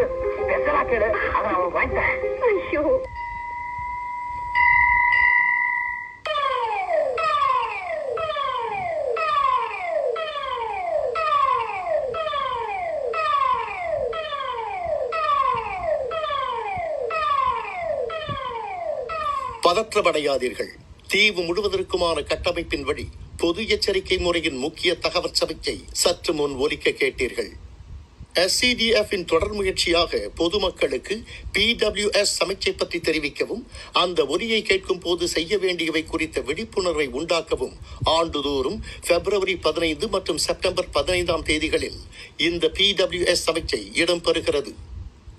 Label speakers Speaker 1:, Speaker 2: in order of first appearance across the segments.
Speaker 1: போது. ஸ்பெஷலா கேளு. அதை
Speaker 2: ஐயோ.
Speaker 3: பதற்றமடையாதீர்கள். தீவு முழுவதற்குமான கட்டமைப்பின் வழி பொது எச்சரிக்கை முறையின் முக்கிய தகவல் சமிக்கை சற்று முன் ஒலிக்க கேட்டீர்கள். SCDF தொடர் முயற்சியாக பொதுமக்களுக்கு பிடபிள்யூஎஸ் சமைச்சை பற்றி தெரிவிக்கவும் அந்த ஒலியை கேட்கும் போது செய்ய வேண்டியவை குறித்த விழிப்புணர்வை உண்டாக்கவும் ஆண்டுதோறும் பிப்ரவரி பதினைந்து மற்றும் செப்டம்பர் பதினைந்தாம் தேதிகளில் இந்த பிடபிள்யூஎஸ் சமைச்சை இடம்பெறுகிறது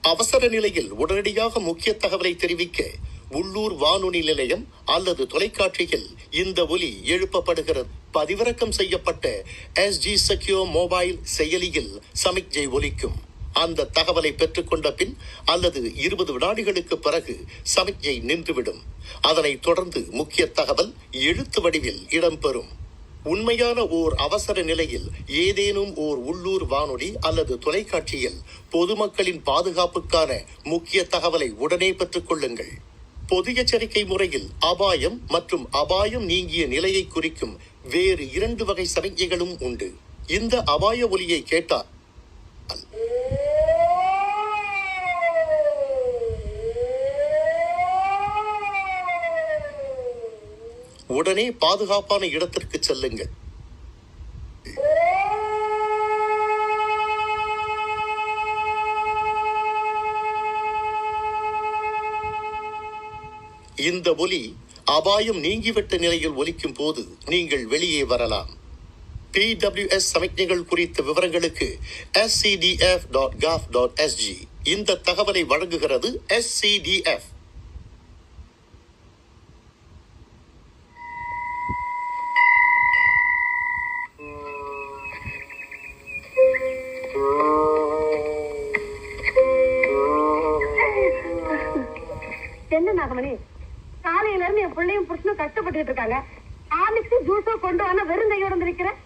Speaker 3: அவசர நிலையில் உடனடியாக முக்கிய தகவலை தெரிவிக்க உள்ளூர் வானொலி நிலையம் அல்லது தொலைக்காட்சியில் இந்த ஒலி எழுப்பப்படுகிறது. பதிவிறக்கம் செய்யப்பட்ட எஸ்ஜி செக்யூர் மொபைல் செயலியில் சமிக்ஞை ஒலிக்கும். அந்த தகவலை பெற்றுக்கொண்ட பின் அல்லது இருபது வினாடிகளுக்கு பிறகு சமிக்ஞை நின்றுவிடும். அதனைத் தொடர்ந்து முக்கிய தகவல் எழுத்து வடிவில் இடம்பெறும். உண்மையான ஓர் அவசர நிலையில் ஏதேனும் ஓர் உள்ளூர் வானொலி அல்லது தொலைக்காட்சியில் பொதுமக்களின் பாதுகாப்புக்கான முக்கிய தகவலை உடனே பெற்றுக் கொள்ளுங்கள். பொது எச்சரிக்கை முறையில் அபாயம் மற்றும் அபாயம் நீங்கிய நிலையை குறிக்கும் வேறு இரண்டு வகை சமிக்ஞைகளும் உண்டு. இந்த அபாய ஒலியை கேட்டால் உடனே பாதுகாப்பான இடத்திற்கு செல்லுங்கள். இந்த ஒலி அபாயம் நீங்கிவிட்ட நிலையில் ஒலிக்கும் போது நீங்கள் வெளியே வரலாம். பிடபிள்யூஎஸ் சமிக்ஞைகள் குறித்த விவரங்களுக்கு scdf.gov.sg டாட் டாட் எஸ்ஜி இந்த தகவலை வழங்குகிறது SCDF
Speaker 2: என்ன நாகமணி? காலையில இருந்து என் பிள்ளையும் புருஷனும் கஷ்டப்பட்டுட்டு இருக்காங்க. ஆமிக்கு ஜூஸோ கொண்டு வந்தா வெறும் கையோட இருக்கிறேன்